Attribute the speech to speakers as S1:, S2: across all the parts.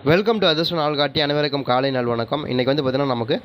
S1: Welcome to others நாள் காட்டி அனைவருக்கும் காலை நாள் வணக்கம் இன்றைக்கி வந்து பார்த்தீங்கன்னா நமக்கு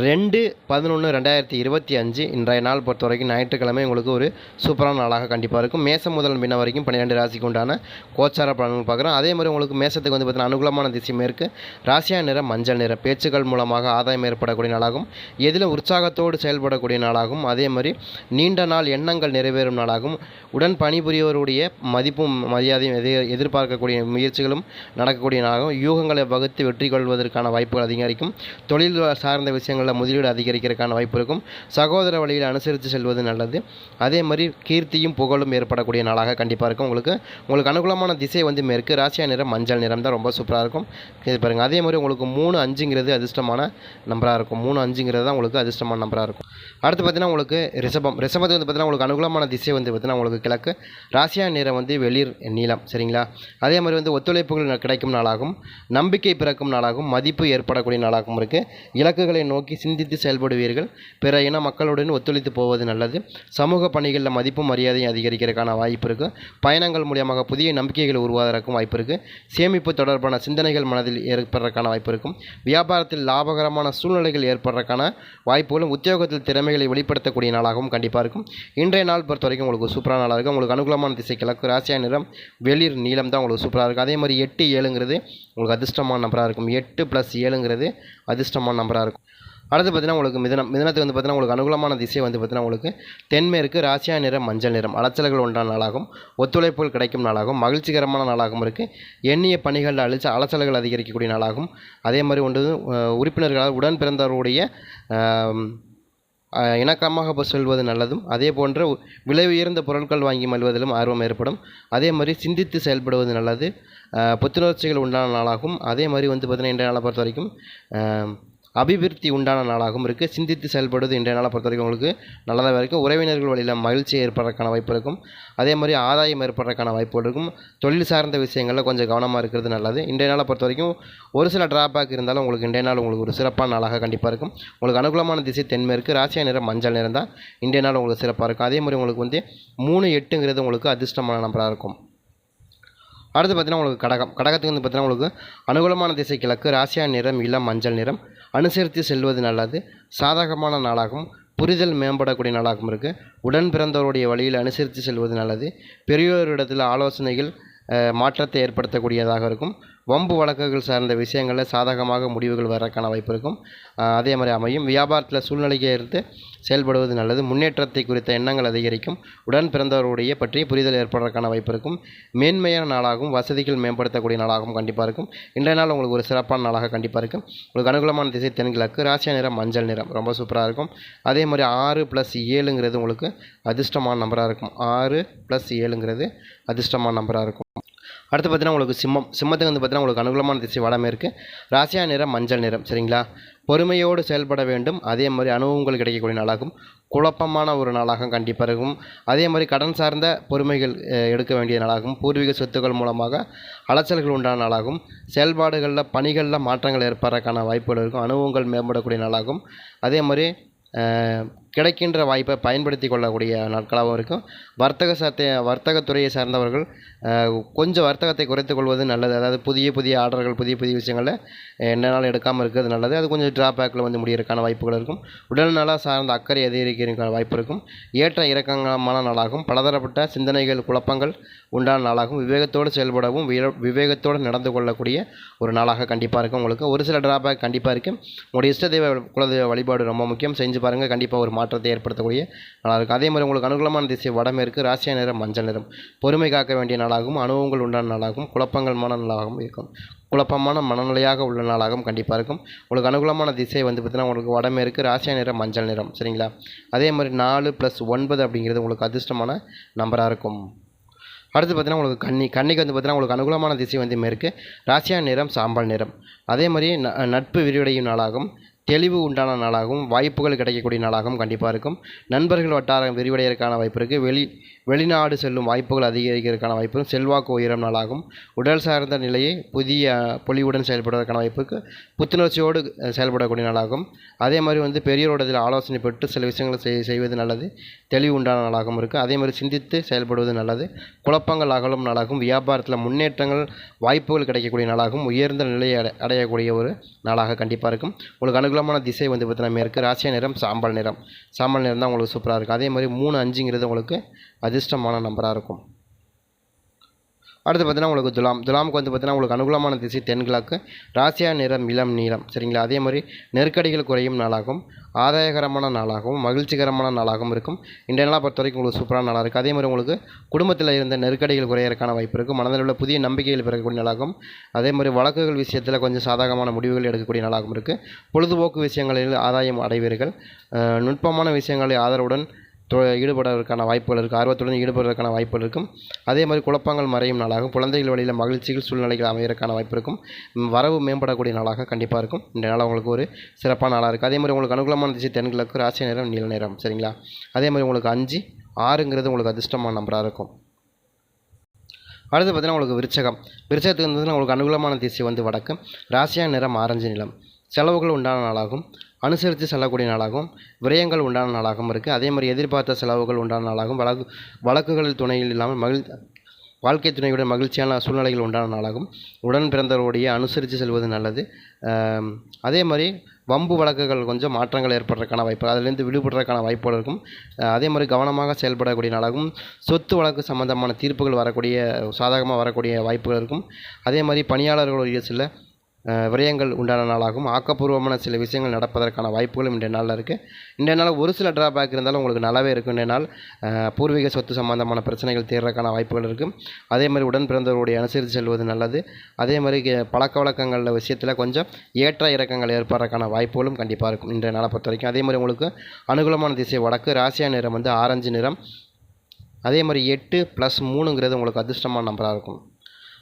S1: ரெண்டு பதினொன்று ரெண்டாயிரத்தி இருபத்தி அஞ்சு இன்றைய நாள் பொறுத்த வரைக்கும் ஞாயிற்றுக்கிழமை உங்களுக்கு ஒரு சூப்பரான நாளாக கண்டிப்பாக இருக்கும். மேசம் முதல் பின்ன வரைக்கும் பன்னிரெண்டு ராசிக்கு உண்டான கோச்சார பலன்கள் பார்க்குறோம். அதே மாதிரி உங்களுக்கு மேசத்துக்கு வந்து பார்த்தீங்கன்னா அனுகூலமான திசை மேற்கு ராசியா நிறம் மஞ்சள் நிறம் பேச்சுக்கள் மூலமாக ஆதாயம் ஏற்படக்கூடிய நாளாகும். எதில் உற்சாகத்தோடு செயல்படக்கூடிய நாளாகும். அதே மாதிரி நீண்ட நாள் எண்ணங்கள் நிறைவேறும் நாளாகும். உடன் பணிபுரியவருடைய மதிப்பும் மரியாதையும் எதிர் எதிர்பார்க்கக்கூடிய முயற்சிகளும் நடக்கக்கூடிய நாளாகும். யூகங்களை வகுத்து வெற்றி கொள்வதற்கான வாய்ப்புகள் அதிகரிக்கும். தொழில் சார்ந்த விஷயங்கள் விஷயங்களில் முதலீடு அதிகரிக்கிறதுக்கான வாய்ப்பு இருக்கும். சகோதர வழியில் அனுசரித்து செல்வது நல்லது. அதே மாதிரி கீர்த்தியும் புகழும் ஏற்படக்கூடிய நாளாக கண்டிப்பாக இருக்கும். உங்களுக்கு உங்களுக்கு அனுகூலமான திசை வந்து மேற்கு ராசியா நிறம் மஞ்சள் நிறம் தான் ரொம்ப சூப்பராக இருக்கும். இது பாருங்கள் அதே மாதிரி உங்களுக்கு மூணு அஞ்சுங்கிறது அதிர்ஷ்டமான நம்பராக இருக்கும். மூணு அஞ்சுங்கிறது தான் உங்களுக்கு அதிர்ஷ்டமான நம்பராக இருக்கும். அடுத்து பார்த்தீங்கன்னா உங்களுக்கு ரிஷபம். ரிஷபத்து வந்து பார்த்தீங்கன்னா உங்களுக்கு அனுகூலமான திசை வந்து பார்த்தீங்கன்னா உங்களுக்கு கிழக்கு. ராசியா நிறம் வந்து வெளிர் நீளம். சரிங்களா? அதே மாதிரி வந்து ஒத்துழைப்புகள் கிடைக்கும் நாளாகும். நம்பிக்கை பிறக்கும் நாளாகும். மதிப்பு ஏற்படக்கூடிய நாளாகவும் இருக்குது இலக்குகளை நோக்கி சிந்தித்து செயல்படுவீர்கள். பிற இன மக்களுடன் ஒத்துழைத்து போவது நல்லது. சமூக பணிகளில் மதிப்பும் மரியாதையும் அதிகரிக்கிறதுக்கான வாய்ப்பு இருக்குது பயணங்கள் மூலியமாக புதிய நம்பிக்கைகள் உருவாவதற்கும் வாய்ப்பு இருக்குது சேமிப்பு தொடர்பான சிந்தனைகள் மனதில் ஏற்படுறதுக்கான வாய்ப்பு இருக்கும் வியாபாரத்தில் லாபகரமான சூழ்நிலைகள் ஏற்படுறதுக்கான வாய்ப்புகளும் உத்தியோகத்தில் திறமைகளை வெளிப்படுத்தக்கூடிய நாளாகவும் கண்டிப்பாக இருக்கும் இன்றைய நாள் பொறுத்த வரைக்கும் உங்களுக்கு சூப்பரான நாளாக இருக்கும் உங்களுக்கு அனுகூலமான திசை கிழக்கு ராசியா நிறம் வெளிர் நீளம் தான் உங்களுக்கு சூப்பராக இருக்கும் அதே மாதிரி எட்டு ஏழுங்கிறது உங்களுக்கு அதிர்ஷ்டமான நம்பராக இருக்கும். எட்டு ப்ளஸ் ஏழுங்கிறது அதிர்ஷ்டமான நம்பராக இருக்கும். அடுத்து பார்த்தீங்கன்னா உங்களுக்கு மிதனம் மிதனத்துக்கு வந்து பார்த்தீங்கன்னா உங்களுக்கு அனுகூலமான திசை வந்து பார்த்தீங்கன்னா உங்களுக்கு தென்மேற்கு ராசியா நிறம் மஞ்சள் நிறம். அலைச்சல்கள் உண்டான நாளாகும். ஒத்துழைப்புகள் கிடைக்கும் நாளாகும். மகிழ்ச்சிகரமான நாளாகவும் இருக்குது எண்ணிய பணிகளில் அழிச்ச அலைச்சல்கள் அதிகரிக்கக்கூடிய நாளாகும். அதே மாதிரி ஒன்று உறுப்பினர்களால் உடன் பிறந்தவருடைய இணக்கமாக இப்போ செல்வது நல்லதும். அதே போன்ற விலை உயர்ந்த பொருட்கள் வாங்கி மல்வதிலும் ஆர்வம் ஏற்படும். அதே மாதிரி சிந்தித்து செயல்படுவது நல்லது. புத்துணர்ச்சிகள் உண்டான நாளாகும். அதே மாதிரி வந்து பார்த்தீங்கன்னா இன்றைய நாளை பொறுத்த வரைக்கும் அபிவிருத்தி உண்டான நாளாகவும் இருக்குது சிந்தித்து செயல்படுவது இன்றைய நாளை பொறுத்த வரைக்கும் உங்களுக்கு நல்லதாக இருக்கும். உறவினர்கள் வழியில் மகிழ்ச்சி ஏற்படுறதுக்கான வாய்ப்பு இருக்கும். அதே மாதிரி ஆதாயம் ஏற்படுறதுக்கான வாய்ப்பு இருக்கும். தொழில் சார்ந்த விஷயங்களில் கொஞ்சம் கவனமாக இருக்கிறது நல்லது. இன்றைய நாளை பொறுத்த வரைக்கும் ஒரு சில டிராபேக் இருந்தாலும் உங்களுக்கு இன்றைய நாள் உங்களுக்கு ஒரு சிறப்பான நாளாக கண்டிப்பாக இருக்கும். உங்களுக்கு அனுகூலமான திசை தென்மேற்கு ராசியா நிறம் மஞ்சள் நிறம் தான். இன்றைய நாள் உங்களுக்கு சிறப்பாக இருக்கும். அதே மாதிரி உங்களுக்கு வந்து மூணு எட்டுங்கிறது உங்களுக்கு அதிர்ஷ்டமான நம்பராக இருக்கும். அடுத்து பார்த்தீங்கன்னா உங்களுக்கு கடகம். கடகத்துக்கு வந்து பார்த்தீங்கன்னா உங்களுக்கு அனுகூலமான திசை கிழக்கு. ராசியா நிறம் இளம் மஞ்சள் நிறம். அனுசரித்து செல்வது நல்லது. சாதகமான நாளாகவும் புரிதல் மேம்படக்கூடிய நாளாகவும் இருக்குது உடன் பிறந்தவருடைய வழியில் அனுசரித்து செல்வது நல்லது. பெரியோரிடத்தில் ஆலோசனைகள் மாற்றத்தை ஏற்படுத்தக்கூடியதாக இருக்கும். வம்பு வழக்குகள் சார்ந்த விஷயங்களில் சாதகமாக முடிவுகள் வரக்கான வாய்ப்பு இருக்கும். அதே மாதிரி அமையும். வியாபாரத்தில் சூழ்நிலையை எடுத்து செயல்படுவது நல்லது. முன்னேற்றத்தை குறித்த எண்ணங்கள் அதிகரிக்கும். உடன் பிறந்தவருடைய பற்றி புரிதல் ஏற்படுறதுக்கான வாய்ப்பு இருக்கும். மேன்மையான நாளாகவும் வசதிகள் மேம்படுத்தக்கூடிய நாளாகவும் கண்டிப்பாக இருக்கும். இன்றைய நாள் உங்களுக்கு ஒரு சிறப்பான நாளாக கண்டிப்பாக இருக்கும். உங்களுக்கு அனுகூலமான திசை தென்கிழக்கு ராசியா நிறம் மஞ்சள் நிறம். ரொம்ப சூப்பராக இருக்கும். அதே மாதிரி ஆறு ப்ளஸ் ஏழுங்கிறது உங்களுக்கு அதிர்ஷ்டமான நம்பராக இருக்கும். ஆறு ப்ளஸ் ஏழுங்கிறது அதிர்ஷ்டமான நம்பராக இருக்கும். அடுத்து பார்த்தீங்கன்னா உங்களுக்கு சிம்மம் சிம்மத்துக்கு வந்து பார்த்தீங்கன்னா உங்களுக்கு அனுகூலமான திசை வடமேற்கு ராசியா நிறம் மஞ்சள் நிறம் சரிங்களா? பொறுமையோடு செயல்பட வேண்டும். அதே மாதிரி அனுபவங்கள் கிடைக்கக்கூடிய நாளாகும். குழப்பமான ஒரு நாளாக கண்டிப்பாக இருக்கும். அதே மாதிரி கடன் சார்ந்த பொறுமைகள் எடுக்க வேண்டிய நாளாகும். பூர்வீக சொத்துக்கள் மூலமாக அலைச்சல்கள் உண்டான நாளாகும். செயல்பாடுகளில் பணிகளில் மாற்றங்கள் ஏற்படுறதுக்கான வாய்ப்புகள் இருக்கும். அனுபவங்கள் மேம்படக்கூடிய நாளாகும். அதே மாதிரி கிடைக்கின்ற வாய்ப்பை பயன்படுத்தி கொள்ளக்கூடிய நாட்களாகவும் இருக்கும். வர்த்தக சார்த்த வர்த்தகத்துறையை சார்ந்தவர்கள் கொஞ்சம் வர்த்தகத்தை குறைத்து கொள்வது நல்லது. அதாவது புதிய புதிய ஆர்டர்கள் புதிய புதிய விஷயங்களில் எந்த நாள் எடுக்காமல் இருக்கிறது நல்லது. அது கொஞ்சம் ட்ராபேக்கில் வந்து முடியறதுக்கான வாய்ப்புகள் இருக்கும். உடல் நல சார்ந்த அக்கறை அதிகரிக்கிறதுக்கான வாய்ப்பு இருக்கும். ஏற்ற இறக்கமான நாளாகும். பலதரப்பட்ட சிந்தனைகள் குழப்பங்கள் உண்டான நாளாகும். விவேகத்தோடு செயல்படவும் விவேகத்தோடு நடந்து கொள்ளக்கூடிய ஒரு நாளாக கண்டிப்பாக இருக்கும். உங்களுக்கு ஒரு சில ட்ராபேக் கண்டிப்பாக இருக்கும். உங்களுடைய இஷ்ட தெய்வ குலதெய்வ வழிபாடு ரொம்ப முக்கியம். செஞ்சு பாருங்கள் கண்டிப்பாக ஒரு மாற்றத்தை ஏற்படுத்தக்கூடிய நாளாக இருக்கும் அதே மாதிரி உங்களுக்கு அனுகூலமான திசை வடமேற்கு ராசியா நிறம் மஞ்சள் நிறம். பொறுமை காக்க வேண்டிய நாளாகவும் அனுபவங்கள் உண்டான நாளாகவும் குழப்பங்கள்மான நாளாகவும் இருக்கும். குழப்பமான மனநிலையாக உள்ள நாளாகவும் கண்டிப்பாக இருக்கும். உங்களுக்கு அனுகூலமான திசை வந்து பார்த்தீங்கன்னா உங்களுக்கு வடமேற்கு ராசியா நிறம் மஞ்சள் நிறம். சரிங்களா? அதே மாதிரி நாலு ப்ளஸ் ஒன்பது அப்படிங்கிறது உங்களுக்கு அதிர்ஷ்டமான நம்பராக இருக்கும். அடுத்து பார்த்தீங்கன்னா உங்களுக்கு கண்ணி கண்ணிக்கு வந்து பார்த்தீங்கன்னா உங்களுக்கு அனுகூலமான திசை வந்து மேற்கு. ராசியா நிறம் சாம்பல் நிறம். அதே மாதிரி ந- நட்பு விரிவடையும் நாளாகும். தெளிவு உண்டான நாளாகவும் வாய்ப்புகள் கிடைக்கக்கூடிய நாளாகவும் கண்டிப்பாக இருக்கும். நண்பர்கள் வட்டாரம் விரிவடைவதற்கான வாய்ப்பு இருக்குது வெளி வெளிநாடு செல்லும் வாய்ப்புகள் அதிகரிக்கிறதுக்கான வாய்ப்பு இருக்கும். செல்வாக்கு உயரும் நாளாகும் உடல் சார்ந்த நிலையை புதிய பொலிவுடன் செயல்படுவதற்கான வாய்ப்பு இருக்குது புத்துணர்ச்சியோடு செயல்படக்கூடிய நாளாகும் அதே மாதிரி வந்து பெரியோரிடத்தில் ஆலோசனை பெற்று சில விஷயங்களை செய் செய்வது நல்லது. தெளிவு உண்டான நாளாகவும் இருக்குது அதே மாதிரி சிந்தித்து செயல்படுவது நல்லது. குழப்பங்கள் அகலும் நாளாகும் வியாபாரத்தில் முன்னேற்றங்கள் வாய்ப்புகள் கிடைக்கக்கூடிய நாளாகவும் உயர்ந்த நிலையை அடை அடையக்கூடிய ஒரு நாளாக கண்டிப்பாக இருக்கும். உங்களுக்கு அனுகூலமான திசை வந்து பார்த்தீங்கன்னா மேற்கு ராசியா நிறம் சாம்பல் நிறம். சாம்பல் நிறம் தான் உங்களுக்கு சூப்பராக இருக்கும். அதே மாதிரி மூணு அஞ்சுங்கிறது உங்களுக்கு அதிர்ஷ்டமான நம்பராக இருக்கும். அடுத்து பார்த்தீங்கன்னா உங்களுக்கு துலாம். துலாமுக்கு வந்து பார்த்தீங்கன்னா உங்களுக்கு அனுகூலமான திசை தென்கிழக்கு ராசியா நிறம் இளம் நீளம். சரிங்களா? அதே மாதிரி நெருக்கடிகள் குறையும் நாளாகும் ஆதாயகரமான நாளாகவும் மகிழ்ச்சிகரமான நாளாகவும் இருக்கும். இன்றைய நாளாக பொறுத்த வரைக்கும் உங்களுக்கு சூப்பரான நாளாக இருக்குது அதே மாதிரி உங்களுக்கு குடும்பத்தில் இருந்த நெருக்கடிகள் குறையறதுக்கான வாய்ப்பு இருக்குது மனதில் உள்ள புதிய நம்பிக்கைகள் பிறக்கக்கூடிய நாளாகும் அதே மாதிரி வழக்குகள் விஷயத்தில் கொஞ்சம் சாதகமான முடிவுகள் எடுக்கக்கூடிய நாளாகவும் இருக்குது பொழுதுபோக்கு விஷயங்களில் ஆதாயம் அடைவீர்கள். நுட்பமான விஷயங்களை ஆதரவுடன் தொ- ஈடுபடுவதற்கான வாய்ப்புகள் இருக்குது ஆர்வத்துடன் ஈடுபடுவதற்கான வாய்ப்புகள் இருக்கும். அதே மாதிரி குழப்பங்கள் மறையும் நாளாகும். குழந்தைகள் வழியில் மகிழ்ச்சிகள் சூழ்நிலைகள் அமையறதுக்கான வாய்ப்பு இருக்கும். வரவு மேம்படக்கூடிய நாளாக கண்டிப்பாக இருக்கும். இந்த நாள் உங்களுக்கு ஒரு சிறப்பான நாளாக இருக்குது அதே மாதிரி உங்களுக்கு அனுகூலமான திசை தென்கிழக்கு ராசி நேரம் நீல நேரம். சரிங்களா? அதே மாதிரி உங்களுக்கு அஞ்சு ஆறுங்கிறது உங்களுக்கு அதிர்ஷ்டமான நம்பராக இருக்கும். அடுத்து பார்த்தீங்கன்னா உங்களுக்கு விருச்சகம். விருச்சகத்துக்கு வந்து உங்களுக்கு அனுகூலமான திசை வந்து வடக்கு. ராசியா நிறம் ஆரஞ்சு நிலம். செலவுகள் உண்டான நாளாகும். அனுசரித்து செல்லக்கூடிய நாளாகவும் விரயங்கள் உண்டான நாளாகவும் இருக்குது அதே மாதிரி எதிர்பார்த்த செலவுகள் உண்டான நாளாகவும் வழக்கு வழக்குகளில் துணையில் இல்லாமல் மகிழ் வாழ்க்கை துணையுடன் மகிழ்ச்சியான சூழ்நிலைகள் உண்டான நாளாகும் உடன் பிறந்தவருடைய அனுசரித்து செல்வது நல்லது. அதே மாதிரி வம்பு வழக்குகள் கொஞ்சம் மாற்றங்கள் ஏற்படுறதுக்கான வாய்ப்பு அதிலிருந்து விடுபடுறதுக்கான வாய்ப்புகள் இருக்கும். அதே மாதிரி கவனமாக செயல்படக்கூடிய நாளாகவும் சொத்து வழக்கு சம்பந்தமான தீர்ப்புகள் வரக்கூடிய சாதகமாக வரக்கூடிய வாய்ப்புகள் இருக்கும். அதே மாதிரி பணியாளர்களுடைய சில விரயங்கள் உண்டான நாளாகும். ஆக்கப்பூர்வமான சில விஷயங்கள் நடப்பதற்கான வாய்ப்புகளும் இன்றைய நாளில் இருக்குது இன்றைய நாள் ஒரு சில ட்ராபேக் இருந்தாலும் உங்களுக்கு நல்லாவே இருக்கும். இன்றைய நாள் பூர்வீக சொத்து சம்பந்தமான பிரச்சனைகள் தீர்றதுக்கான வாய்ப்புகள் இருக்கும் அதே மாதிரி உடன் பிறந்தவருடைய அனுசரித்து செல்வது நல்லது. அதே மாதிரி பழக்க வழக்கங்களில் விஷயத்தில் கொஞ்சம் ஏற்ற இறக்கங்கள் ஏற்படுறதுக்கான வாய்ப்புகளும் கண்டிப்பாக இருக்கும் இன்றைய நாளை பொறுத்த வரைக்கும். அதே மாதிரி உங்களுக்கு அனுகூலமான திசை வடக்கு ராசியா நிறம் வந்து ஆரஞ்சு நிறம். அதே மாதிரி எட்டு ப்ளஸ் மூணுங்கிறது உங்களுக்கு அதிர்ஷ்டமான நம்பராக இருக்கும்.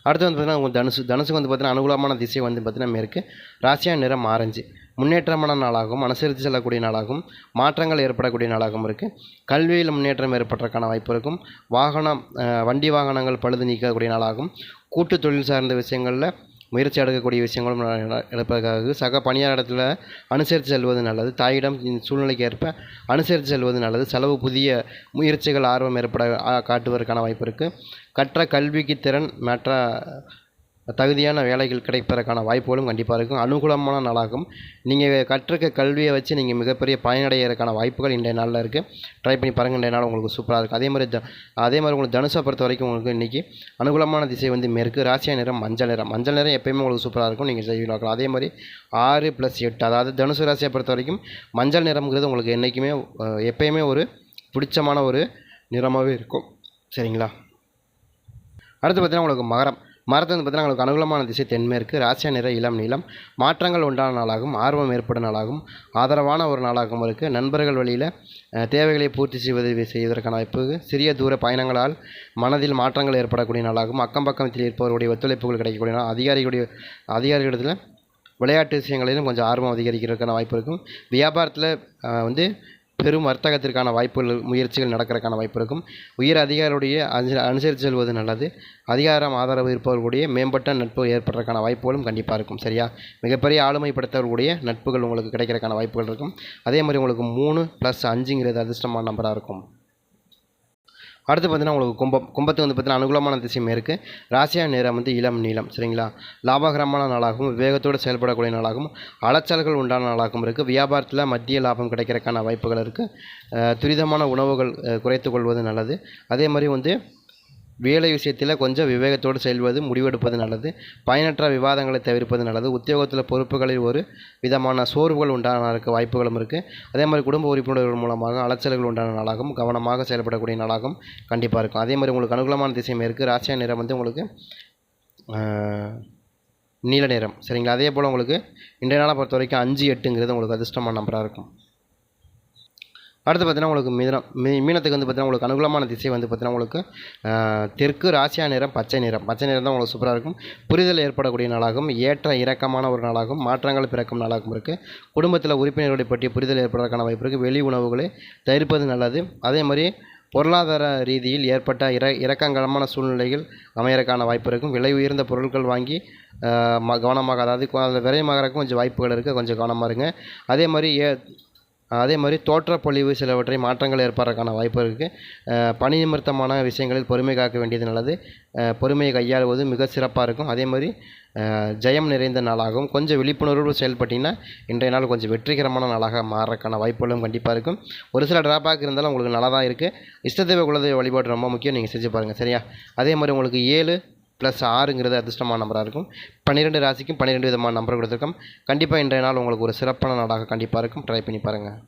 S1: அடுத்து வந்து பார்த்திங்கன்னா உங்கள் தனுசு தனுசுக்கு வந்து பார்த்தீங்கன்னா அனுகூலமான திசை வந்து பார்த்தீங்கன்னா மேற்கு. ராசியா நிறம் ஆரஞ்சு. முன்னேற்றமான நாளாகவும் அனுசரித்து செல்லக்கூடிய நாளாகவும் மாற்றங்கள் ஏற்படக்கூடிய நாளாகவும் இருக்குது கல்வியில் முன்னேற்றம் ஏற்படுறதுக்கான வாய்ப்பு இருக்கும். வாகனம் வண்டி வாகனங்கள் பழுது நீக்கக்கூடிய நாளாகும். கூட்டு தொழில் சார்ந்த விஷயங்களில் முயற்சி எடுக்கக்கூடிய விஷயங்களும் எடுப்பதற்காக சக பணியாளத்தில் அனுசரித்து செல்வது நல்லது. தாயிடம் இந்த சூழ்நிலைக்கு ஏற்ப அனுசரித்து செல்வது நல்லது. செலவு புதிய முயற்சிகள் ஆர்வம் ஏற்பட காட்டுவதற்கான வாய்ப்பு இருக்குது கற்ற கல்விக்கு திறன் மற்ற தகுதியான வேலைகள் கிடைப்பதற்கான வாய்ப்புகளும் கண்டிப்பாக இருக்கும். அனுகூலமான நாளாகும். நீங்கள் கற்றுக்க கல்வியை வச்சு நீங்கள் மிகப்பெரிய பயனடைகிறதுக்கான வாய்ப்புகள் இன்றைய நாளில் இருக்குது ட்ரை பண்ணி பாருங்கள் இன்றைய நாள் உங்களுக்கு சூப்பராக இருக்கும் அதே மாதிரி த அதே மாதிரி உங்களுக்கு தனுசை பொறுத்த வரைக்கும் உங்களுக்கு இன்றைக்கி அனுகூலமான திசை வந்து மேற்கு ராசியா நிறம் மஞ்சள் நிறம். மஞ்சள் நிறம் எப்பயுமே உங்களுக்கு சூப்பராக இருக்கும். நீங்கள் செய்ய பார்க்கலாம். அதே மாதிரி ஆறு ப்ளஸ் எட்டு அதாவது தனுசு ராசியை பொறுத்த வரைக்கும் மஞ்சள் நிறம்ங்கிறது உங்களுக்கு என்றைக்குமே எப்பயுமே ஒரு பிடிச்சமான ஒரு நிறமாகவே இருக்கும். சரிங்களா? அடுத்து பார்த்தீங்கன்னா உங்களுக்கு மகரம். மரத்தை வந்து பார்த்தீங்கன்னா உங்களுக்கு அனுகூலமான திசை தென்மேற்கு ராசியா நிற இளம் நீளம். மாற்றங்கள் உண்டான நாளாகும் ஆர்வம் ஏற்படும் நாளாகும் ஆதரவான ஒரு நாளாகவும் இருக்குது நண்பர்கள் வழியில் தேவைகளை பூர்த்தி செய்வது செய்வதற்கான வாய்ப்பு சிறிய தூர பயணங்களால் மனதில் மாற்றங்கள் ஏற்படக்கூடிய நாளாகும். அக்கம் பக்கத்தில் இருப்பவருடைய ஒத்துழைப்புகள் கிடைக்கக்கூடிய நாள் அதிகாரிகளுடைய அதிகாரிகளிடத்தில் விளையாட்டு விஷயங்களிலும் கொஞ்சம் ஆர்வம் அதிகரிக்கிறதுக்கான வாய்ப்பு இருக்கும். வியாபாரத்தில் வந்து பெரும் வர்த்தகத்திற்கான வாய்ப்புகள் முயற்சிகள் நடக்கிறதுக்கான வாய்ப்பு இருக்கும். உயர் அதிகாரியுடைய அனுச- அனுசரித்து செல்வது நல்லது. அதிகாரம் ஆதரவு இருப்பவர்களுடைய மேம்பட்ட நட்பு ஏற்படுறதுக்கான வாய்ப்புகளும் கண்டிப்பாக இருக்கும் சரியா? மிகப்பெரிய ஆளுமைப்படுத்தவர்களுடைய நட்புகள் உங்களுக்கு கிடைக்கிறதுக்கான வாய்ப்புகள் இருக்கும். அதே மாதிரி உங்களுக்கு மூணு ப்ளஸ் அஞ்சுங்கிறது அதிர்ஷ்டமான நம்பராக இருக்கும். அடுத்து பார்த்தீங்கன்னா உங்களுக்கு கும்பம் கும்பத்துக்கு வந்து பார்த்தீங்கன்னா அனுகூலமான திசையும் இருக்குது ராசியா நேரம் வந்து இளம் நீளம் சரிங்களா? லாபகரமான நாளாகவும் வேகத்தோடு செயல்படக்கூடிய நாளாகவும் அலைச்சல்கள் உண்டான நாளாகவும் இருக்குது வியாபாரத்தில் மத்திய லாபம் கிடைக்கிறதுக்கான வாய்ப்புகள் இருக்குது துரிதமான உணவுகள் குறைத்து கொள்வது நல்லது. அதே மாதிரி வந்து வேலை விஷயத்தில் கொஞ்சம் விவேகத்தோடு செல்வது முடிவெடுப்பது நல்லது. பயனற்ற விவாதங்களை தவிர்ப்பது நல்லது. உத்தியோகத்தில் பொறுப்புகளில் ஒரு விதமான சோர்வுகள் உண்டான இருக்க வாய்ப்புகளும் இருக்குது அதே மாதிரி குடும்ப உறுப்பினர்கள் மூலமாக அலைச்சல்கள் உண்டான நாளாகவும் கவனமாக செயல்படக்கூடிய நாளாகவும் கண்டிப்பாக இருக்கும். அதே மாதிரி உங்களுக்கு அனுகூலமான திசையும் இருக்குது ராசியா நிறம் வந்து உங்களுக்கு நீல நிறம். சரிங்களா? அதே போல் உங்களுக்கு இன்றைய நாளை பொறுத்த வரைக்கும் அஞ்சு எட்டுங்கிறது உங்களுக்கு அதிர்ஷ்டமான நம்பராக இருக்கும். அடுத்து பார்த்தீங்கன்னா உங்களுக்கு மிதனம் மீ மீனத்துக்கு வந்து பார்த்தீங்கன்னா உங்களுக்கு அனுகூலமான திசை வந்து பார்த்தீங்கன்னா உங்களுக்கு தெற்கு ராசியா நிறம் பச்சை நிறம். பச்சை நிறம் தான் உங்களுக்கு சூப்பராக இருக்கும். புரிதல் ஏற்படக்கூடிய நாளாகவும் ஏற்ற இறக்கமான ஒரு நாளாகவும் மாற்றங்கள் பிறக்கும் நாளாகவும் இருக்குது குடும்பத்தில் உறுப்பினர்களை பற்றிய புரிதல் ஏற்படுறதுக்கான வாய்ப்பு இருக்குது வெளி உணவுகளை தவிர்ப்பது நல்லது. அதே மாதிரி பொருளாதார ரீதியில் ஏற்பட்ட இற இறக்கங்கரமான சூழ்நிலைகள் அமையறக்கான வாய்ப்பு இருக்கும். விலை உயர்ந்த பொருட்கள் வாங்கி ம கவனமாக அதாவது கொ- அதில் விரயமாகறதுக்கும் கொஞ்சம் வாய்ப்புகள் இருக்குது கொஞ்சம் கவனமாக இருங்க. அதே மாதிரி ஏ அதே மாதிரி தோற்றப்பொழிவு சிலவற்றை மாற்றங்கள் ஏற்படுறதுக்கான வாய்ப்பு இருக்குது பணி நிமித்தமான விஷயங்களில் பொறுமை காக்க வேண்டியது நல்லது. பொறுமையை கையாளுவது மிக சிறப்பாக இருக்கும். அதே மாதிரி ஜெயம் நிறைந்த நாளாகவும் கொஞ்சம் விழிப்புணர்வு செயல்பட்டிங்கன்னா இன்றைய நாள் கொஞ்சம் வெற்றிகரமான நாளாக மாறக்கான வாய்ப்புகளும் கண்டிப்பாக இருக்கும். ஒரு சில ட்ராபேக் இருந்தாலும் உங்களுக்கு நல்லா தான் இருக்குது இஷ்டதெய்வ குலதெய்வ வழிபாடு ரொம்ப முக்கியம். நீங்கள் செஞ்சு பாருங்கள் சரியா? அதே மாதிரி உங்களுக்கு ஏழு ப்ளஸ் ஆறுங்கிறது அதிர்ஷ்டமான நம்பராக இருக்கும். பன்னிரெண்டு ராசிக்கும் பன்னிரெண்டு விதமான நம்பர் கொடுத்துருக்கோம். கண்டிப்பாக இன்றைய நாள் உங்களுக்கு ஒரு சிறப்பான நாளாக கண்டிப்பாக இருக்கும். ட்ரை பண்ணி பாருங்கள்